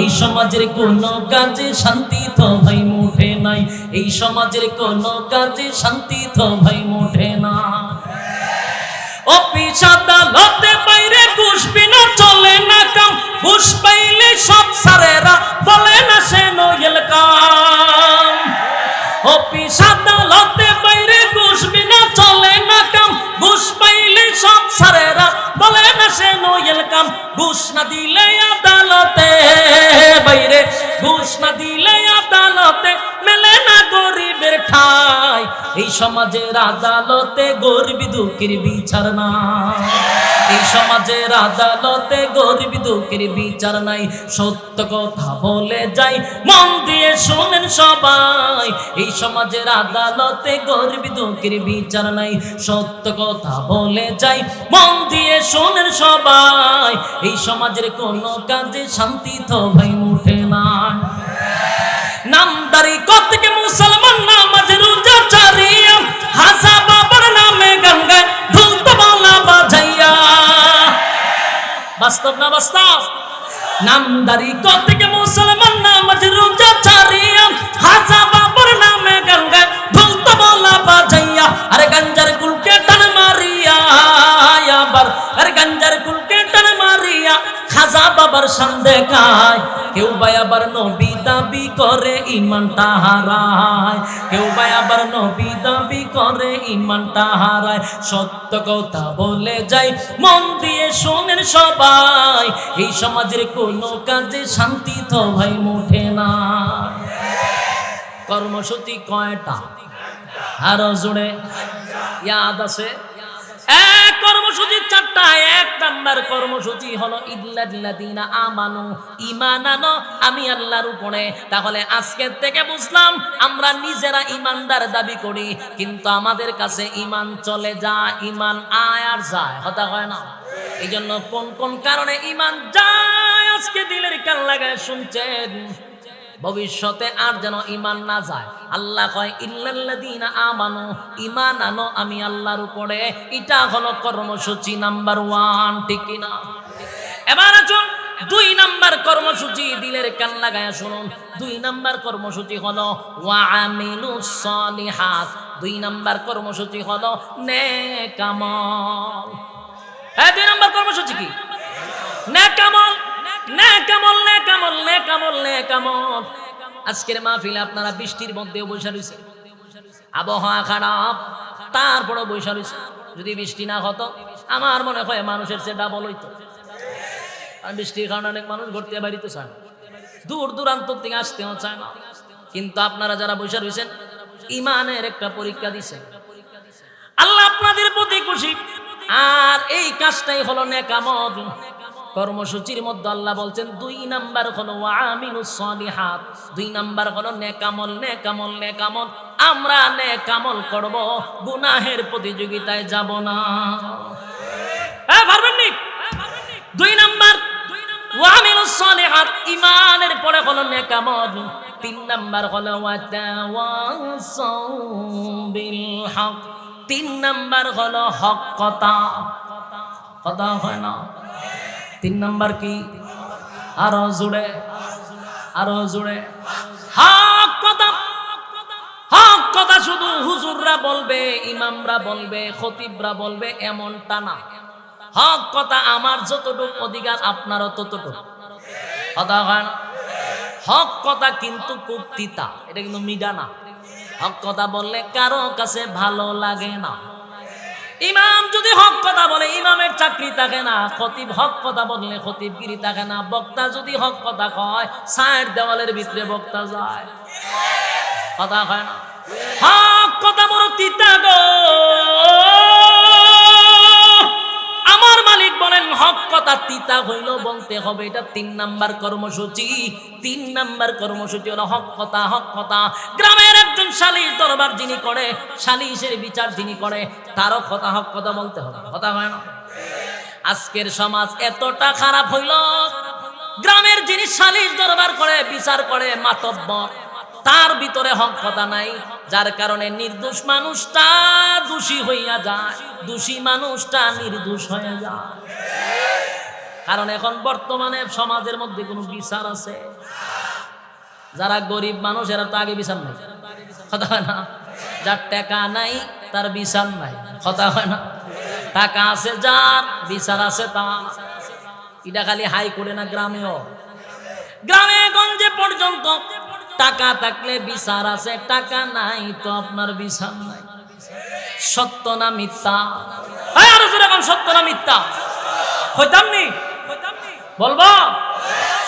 এই সমাজের কোনো কাজে শান্তি তো ভাই মোটে নাই। এই সমাজের কোনো কাজে শান্তি তো ভাই মোটে না। অফিস আদালতে বাইরে ঘুষ বিনা চলে না কাম। ঘুষ পাইলে সব সারেরা বলে না সে নইল কাম। অফিস আদালতে সমাজের আদালতে গরিব দুঃখের বিচার এই সমাজের আদালতে গরিব দুঃখের বিচার নাই। সত্য কথা বলে যাই, মন দিয়ে শোনেন সবাই। এই সমাজের আদালতে গরিব দুঃখের বিচার নাই। সত্য কথা বলে যাই, মন দিয়ে শোনেন সবাই। এই সমাজের কোনো কাজে শান্তি তো ভাই উঠে না। নামদারি কতকে মুসলমান নামাজ রোজা চারিয়া হাসা বাবার নামে গঙ্গায় ধুলতে বালা বাজাইয়া। বাস্তব না বাস্তব? নামদারি কতকে মুসলমান নামাজ রোজা চারিয়া হাসা বাবার নামে গঙ্গায় ধুলতে বালা বাজাইয়া। আরে গঞ্জার কুলকে টান মারিয়া, আবার আরে গঞ্জার মারিয়া খাজা বাবার সামনে গায় কেউ ভাই আবার নবী দাবি করে ইমানটা হারায় কেউ ভাই আবার নবী দাবি করে ইমানটা হারায় সত্য কথা বলে যাই, মন দিয়ে শোনেন সবাই, এই সমাজের কোনো কাজে শান্তি তো ভাই মুঠে না। কর্মসূচি কয়টা? আরও জুড়ে ইয়াদ আছে? থেকে বুঝলাম, আমরা নিজেরা ইমানদার দাবি করি, কিন্তু আমাদের কাছে ইমান চলে যায় ইমান আয় আর যায়, হতা হয় না। এই জন্য কোন কোন কারণে ইমান যায়, আজকে দিলের কান লাগায় শুনছেন। ভবিষ্যতে আর যেন ইমান না যায়। আল্লাহ কয়, ইল্লাল্লাযীনা আমানু ইমান আনো আমি আল্লাহর উপরে। এটা হলো কর্মসূচি নাম্বার ওয়ান, ঠিক কিনা এবার আসুন, দুই নাম্বার কর্মসূচি দিলের কান লাগায় শুনুন। দুই নাম্বার কর্মসূচি হলো ওয়ামিলুস সলিহাত দুই নাম্বার কর্মসূচি হলো নেকামল হ্যাঁ দুই নাম্বার কর্মসূচি কি? নেকামল আজকের মাহফিলে আপনারা বৃষ্টির মধ্যে বসে রয়েছে। আবহাওয়া খারাপ তারপরে বসে রয়েছে। যদি বৃষ্টি না হতো, আমার মনে হয় মানুষের সে ডাবল হইতো। বৃষ্টির কারণে অনেক মানুষ ঘুরতে বাড়িতে চায় না। দূর দূরান্ত থেকে আসতেও চায় না। কিন্তু আপনারা যারা বসে রয়েছেন, ইমানের একটা পরীক্ষা দিচ্ছেন আল্লাহ আপনাদের প্রতি খুশি। আর এই কাজটাই হলো নেকামত। কর্মসূচির মধ্যে আল্লাহ বলছেন, দুই নাম্বার হলো সলিহাত। দুই নাম্বার হলো নেকামল নেকামল নেকামল। আমরা নেকামল করব, গুনাহের প্রতিযোগিতায় যাব না। হ্যাঁ পারবেন দুই নাম্বার ওয়ামিনুস সলিহাত ইমানের পরে হলো নেকামল। তিন নাম্বার হলো বিল হক। তিন নাম্বার হলো হক কথা। কথা হয় না। তিন নাম্বার কি? আরও জুড়ে আরও জুড়ে হক কথা হক কথা শুধু হুজুররা বলবে, ইমামরা বলবে, খতিবরা বলবে, এমনটা না। হক কথা আমার যতটুকু অধিকার, আপনারও ততটুকু। কথা হয় হক কথা কিন্তু খুব তিতা, এটা কিন্তু মিডা না। হক কথা বললে কারও কাছে ভালো লাগে না। ইমাম যদি হক কথা বলে, ইমামের চাকরি থাকে না, খতিব হক কথা বললে খতিবগিরি থাকে না, বক্তা যদি হক কথা কয় সাইড দেওয়ালের ভিতরে বক্তা যায়। কথা হয় না? হক কথা বড় তিতা গো বলেন, হক কথা তিতা হইল বলতে হবে। এটা তিন নাম্বার কর্মসূচি। তিন নাম্বার কর্মসূচি হলো হক কথা হক কথা। গ্রামের একজন সালিশ দরবার যিনি করে, সালিশের বিচার যিনি করে, তারও কথা, হক কথা বলতে হবে। কথা হয় না? আজকের সমাজ এতটা খারাপ হইল। গ্রামের যিনি সালিশ দরবার করে, বিচার করে, মাতব্বর। তার ভিতরে হক কথা নাই, যার কারণে নির্দোষ মানুষটা দোষী হইয়া যায়, দোষী মানুষটা নির্দোষ হয়ে যায়। কারণ এখন বর্তমানে সমাজের মধ্যে কোনো বিচার আছে? যারা গরিব মানুষ, এরা তো আগে বিচার নাই। কথা হয় না? যার টাকা নাই, তার বিচার নাই। কথা হয় না? টাকা আছে যার, বিচার আছে তার। এটা খালি হাই করে না গ্রামেও? গ্রামে গঞ্জে পর্যন্ত টাকা থাকলে বিচার আছে, টাকা নাই তো আপনার বিচার নাই। সত্য না মিথ্যা? সত্য না মিথ্যা? হইতাম নি? বলব?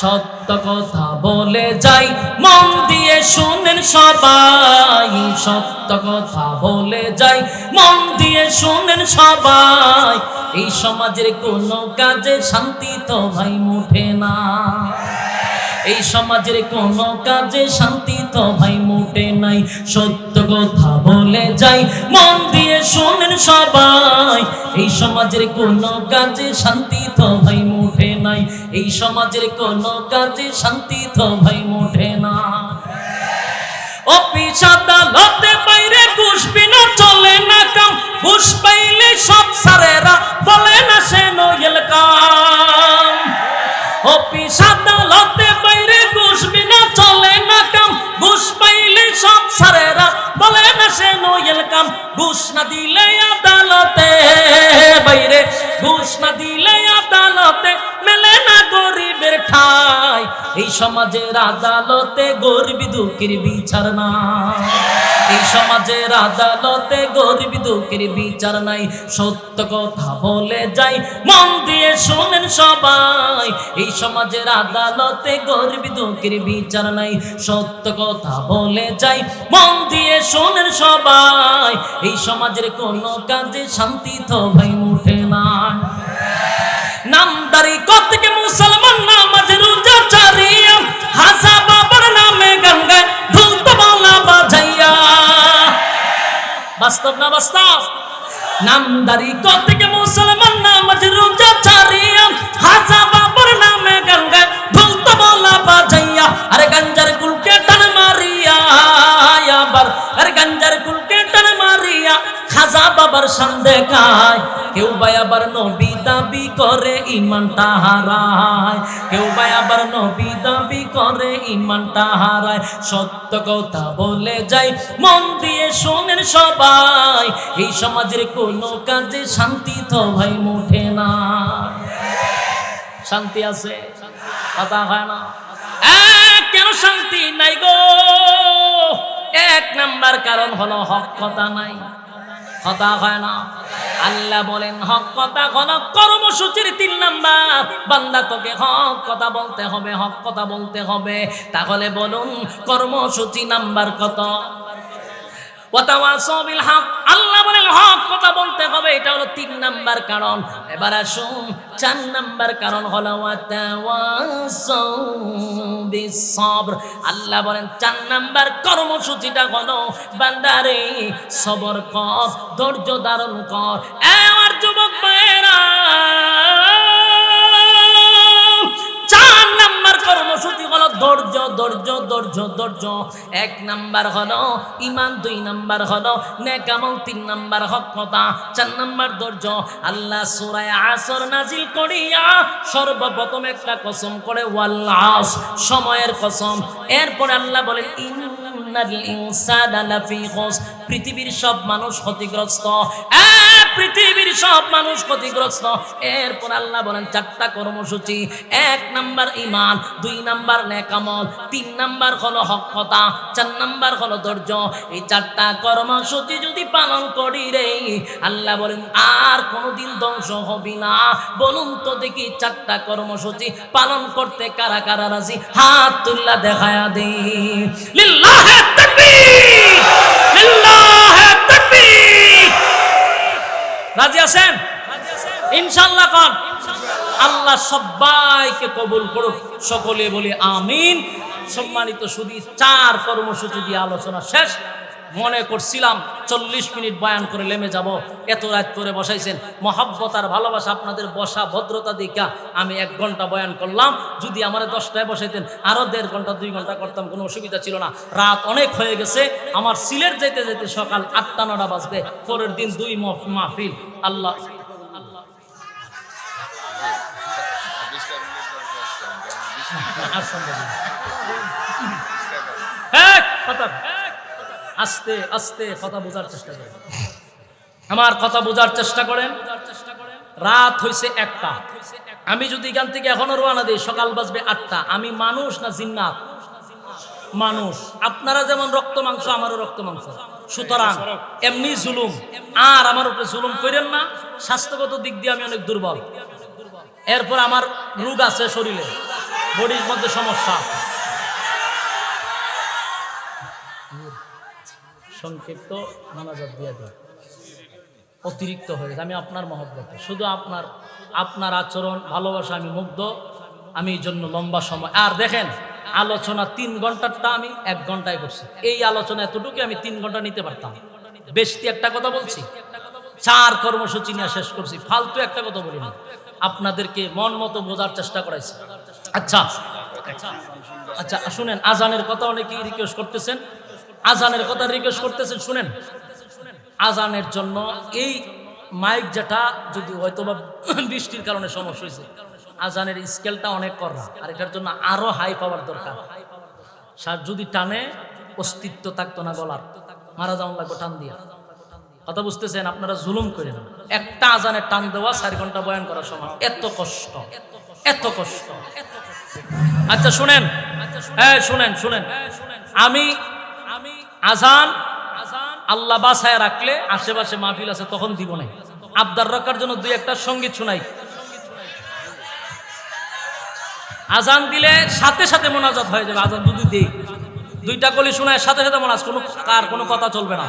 সত্য কথা বলে যাই, মন দিয়ে শুনেন সবাই। সত্য কথা বলে যাই, মন দিয়ে শুনেন সবাই। এই সমাজের কোনো কাজে শান্তি তো ভাই মুঠে না। এই সমাজের কোনো কাজে শান্তি তো ভাই মোটে নাই। সত্য কথা বলে যাই, মন দিয়ে শোনেন সবাই। এই সমাজের কোনো কাজে শান্তি তো ভাই মোটে নাই। এই সমাজের কোনো কাজে শান্তি তো ভাই মোটে না। অফিস আদালতে বাইরে ঘুষ বিনা চলে না কাম। ঘুষ পাইলে সব সারেরা বলে না সে নোয়েল কাম। অফিস ঘুষ না দিলে আদালতে। বাইরে ঘুষ না দিলে আদালতে মেলে না গরিবের ঠাই। এই সমাজের আদালতে গরিব দুঃখের বিচার না এই সমাজের আদালতে গরিব দুঃখের বিচার নাই। সত্য কথা বলে যাই, মন দিয়ে শোনেন সবাই। এই সমাজের আদালতে গরিব দুঃখের বিচার নাই। সত্য কথা বলে যাই, মন দিয়ে শোনেন সবাই। এই সমাজের কোনো কাজে শান্তি তো ভাই উঠে না। নামদারি কতকে বাস্তব না বাস্তব? নামদারি কতকে মুসলমান নাম রোজা চারিয়া হাজা বাবার নামে গঙ্গা ধূপ বলা বাজাইয়া, আরে গঞ্জার কুলকে টান মারিয়া আবার, আরে গঞ্জার কুলকে টান মারিয়া, খাজা বাবার সামনে খায় কেউ ভাই আবার নবী দাবি করে ইমানটা হারায় কেউ ভাই আবার নবী দাবি করে ইমানটা হারায় সত্য কথা বলে যাই, মন দিয়ে শোনেন সবাই, এই সমাজের কোনো কাজে শান্তি তো ভাই মুঠে না। শান্তি আছে? কথা হয় না। কেন শান্তি নাই গো? এক নাম্বার কারণ হলো হক কথা নাই। কথা হয় না। আল্লাহ বলেন, হক কথা ঘন কর্মসূচির তিন নাম্বার। বান্দা তোকে হক কথা বলতে হবে, হক কথা বলতে হবে। তাহলে বলুন, কর্মসূচি নাম্বার কত? আল্লাহ বলেন, হক কথা বলতে হবে, এটা হলো তিন নাম্বার কারণ। এবার আসুন, চার নাম্বার কারণ হলো আল্লাহ বলেন, চার নাম্বার কর্মসূচিটা হলো, বান্দারে সবর কর, ধৈর্য ধারণ কর। আমার যুবক ভাইয়েরা ধৈর্য ধৈর্য ধৈর্য ধৈর্য। এক নাম্বার হলো ইমান দুই নাম্বার হলো নেকামল তিন নাম্বার হক কথা, চার নাম্বার ধৈর্য। আল্লাহ সুরায় আসর নাজিল করিয়া সর্বপ্রথম একটা কসম করে ওয়াল্লাস সময়ের কসম। এরপরে আল্লাহ বলেন, ইন্নাল ইনসানা লাফি খুস পৃথিবীর সব মানুষ ক্ষতিগ্রস্ত। পৃথিবীর সব মানুষ ক্ষতিগ্রস্ত। এরপর আল্লাহ বলেন, চারটা কর্মসূচি। এক নাম্বার ইমান দুই নাম্বার নেকামল, তিন নাম্বার হলো হক কথা চার নাম্বার হলো ধৈর্য। এই চারটা কর্মসূচি যদি পালন করি রে, আল্লাহ বলেন, আর কোনোদিন ধ্বংস হবি না। বলুন তো দেখি চারটা কর্মসূচি পালন করতে কারা কারা রাজি? হাত তুল্লা দেখায়া দে। লিল্লাহে তাকবীর! রাজি আছেন? ইনশাল্লাহ কন আল্লাহ সবাইকে কবুল করুক। সকলে বলি আমিন। সম্মানিত শুধু চার কর্মসূচি দিয়ে আলোচনা শেষ। মনে করছিলাম চল্লিশ মিনিট বয়ান করে নেমে যাব এত রাত করে বসাইছেন। মহাব্বত আর ভালোবাসা আপনাদের বসা ভদ্রতা দেখা আমি এক ঘণ্টা বয়ান করলাম যদি আমার দশটায় বসাইতেন আরও দেড় ঘণ্টা দুই ঘণ্টা করতাম কোনো অসুবিধা ছিল না। রাত অনেক হয়ে গেছে আমার সিলেট যেতে যেতে সকাল আটটা নটা বাজবে পরের দিন দুই মহ- মাহফিল। আল্লাহ। কথা। আস্তে আস্তে কথা বোঝার চেষ্টা করেন। আমার কথা বোঝার চেষ্টা করেন। রাত হইছে একটা। আমি যদি এখান থেকে এখনও রোয়ানা দিই, সকাল বাজবে আটটা। আমি মানুষ না জিন্নাত? মানুষ। আপনারা যেমন রক্ত মাংস, আমারও রক্ত মাংস। সুতরাং এমনি জুলুম। আর আমার উপরে জুলুম করেন না। স্বাস্থ্যগত দিক দিয়ে আমি অনেক দুর্বল। এরপর আমার রোগ আছে শরীরে। বডির মধ্যে সমস্যা। সংক্ষিপ্ত মানাজাত দিয়ে দেয় অতিরিক্ত হয়ে। আমি আপনার মহব্বতে। শুধু আপনার আপনার আচরণ, ভালোবাসা আমি মুগ্ধ। আমি এই জন্য লম্বা সময়। আর দেখেন, আলোচনা তিন ঘন্টারটা আমি এক ঘন্টায় করছি। এই আলোচনা এতটুকু আমি তিন ঘণ্টা নিতে পারতাম। বেশি একটা কথা বলছি? চার কর্মসূচি নিয়ে শেষ করছি। ফালতু একটা কথা বলিনি আপনাদেরকে মন মতো বোঝার চেষ্টা করাইছি। আচ্ছা। আচ্ছা শুনেন, আজানের কথা অনেকেই রিকোয়েস্ট করতেছেন। আজানের কথা রিকোয়েস্ট করতেছেন শুনেন। আজানের জন্য এই মাইক যেটা, যদি হয়তো বা বৃষ্টির কারণে সমস্যা হয়েছে, আজানের স্কেলটা অনেক করা আর এটার জন্য আরও হাই পাওয়ার দরকার। সার যদি টানে, অস্তিত্ব থাকতো না গলার। মারা যাওয়ান লাগবে টান দিয়া। কথা বুঝতেছেন? আপনারা জুলুম করেন। একটা আজানের টান দেওয়া চার ঘণ্টা বয়ান করার সময়। এত কষ্ট। এত কষ্ট। আচ্ছা শুনেন। হ্যাঁ শুনেন শুনেন। আমি আজান আল্লাহ বাসায় রাখলে আশেপাশে মাহফিল আছে, তখন দিব নাই। আবদার রাখার জন্য দুই একটা সংগীত শুনাই। আজান দিলে সাথে সাথে মোনাজাত হয়ে যাবে, আজান যদি দিই। দুইটা কলি শোনায়, সাথে সাথে মোনাজ কোনো কার কোনো কথা চলবে না।